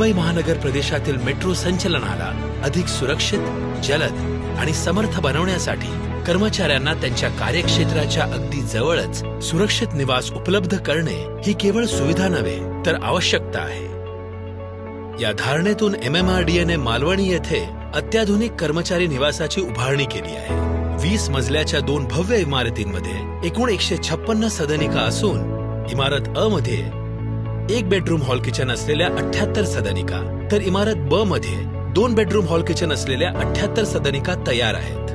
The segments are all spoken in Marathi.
मुंबई महानगर प्रदेशातील मेट्रो संचलनाला अधिक सुरक्षित जलद आणि समर्थ बनवण्यासाठी कर्मचाऱ्यांना त्यांच्या कार्यक्षेत्राच्या अगदी जवळच सुरक्षित निवास उपलब्ध करणे ही केवळ सुविधा नव्हे तर आवश्यकता आहे. या धारणेतून एमएमआरडीएने मालवणी येथे अत्याधुनिक कर्मचारी निवासाची उभारणी केली आहे. वीस मजल्याच्या दोन भव्य इमारतींमध्ये एकूण एकशे छप्पन्न सदनिका असून इमारत अ मध्ये एक बेडरूम हॉल किचन असलेल्या अठ्याहत्तर सदनिका. तर इमारत ब मध्ये दोन बेडरूम हॉल किचन असलेल्या अठ्याहत्तर सदनिका तयार आहेत.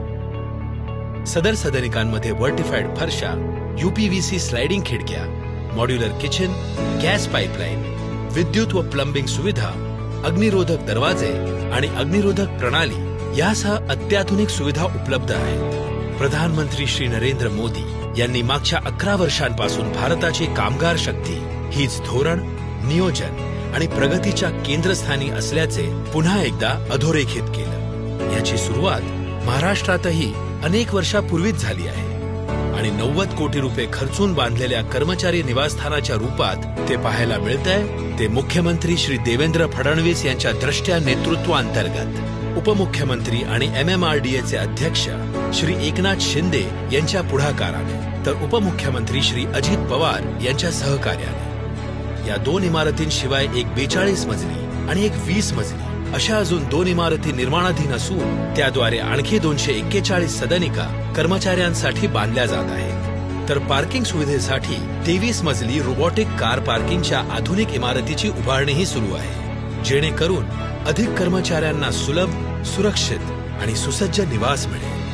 सदर सदनिकांमध्ये व्हर्टिफाईड फरशा युपीव्हीसी स्लायडिंग खिडक्या मॉड्युलर किचन गॅस पाईपलाईन विद्युत व प्लंबिंग सुविधा अग्निरोधक दरवाजे आणि अग्निरोधक प्रणाली यासह अत्याधुनिक सुविधा उपलब्ध आहेत. प्रधानमंत्री श्री नरेंद्र मोदी यांनी मागच्या अकरा वर्षांपासून भारताची कामगार शक्ती हीच धोरण नियोजन आणि प्रगतीच्या केंद्रस्थानी असल्याचे पुन्हा एकदा अधोरेखित केलं. याची सुरुवात महाराष्ट्रातही अनेक वर्षापूर्वीच झाली आहे. आणि नव्वद कोटी रुपये खर्चून बांधलेल्या कर्मचारी निवासस्थानाच्या रूपात ते पाहायला मिळतंय ते मुख्यमंत्री श्री देवेंद्र फडणवीस यांच्या द्रष्ट्या नेतृत्वाअंतर्गत उपमुख्यमंत्री आणि एमएमआरडीएचे अध्यक्ष श्री एकनाथ शिंदे यांच्या पुढाकाराने तर उपमुख्यमंत्री श्री अजित पवार यांच्या सहकार्याने. या दोन इमारतींशिवाय एक बेचाळीस मजली आणि एक वीस मजली अशा अजून दोन इमारती निर्माणाधीन असून त्याद्वारे आणखी दोनशे एक्केचाळीस सदनिका कर्मचाऱ्यांसाठी बांधल्या जात आहेत. तर पार्किंग सुविधेसाठी तेवीस मजली रोबोटिक कार पार्किंगच्या आधुनिक इमारतीची उभारणीही सुरू आहे. जेणेकरून अधिक कर्मचाऱ्यांना सुलभ सुरक्षित आणि सुसज्ज निवास मिळेल.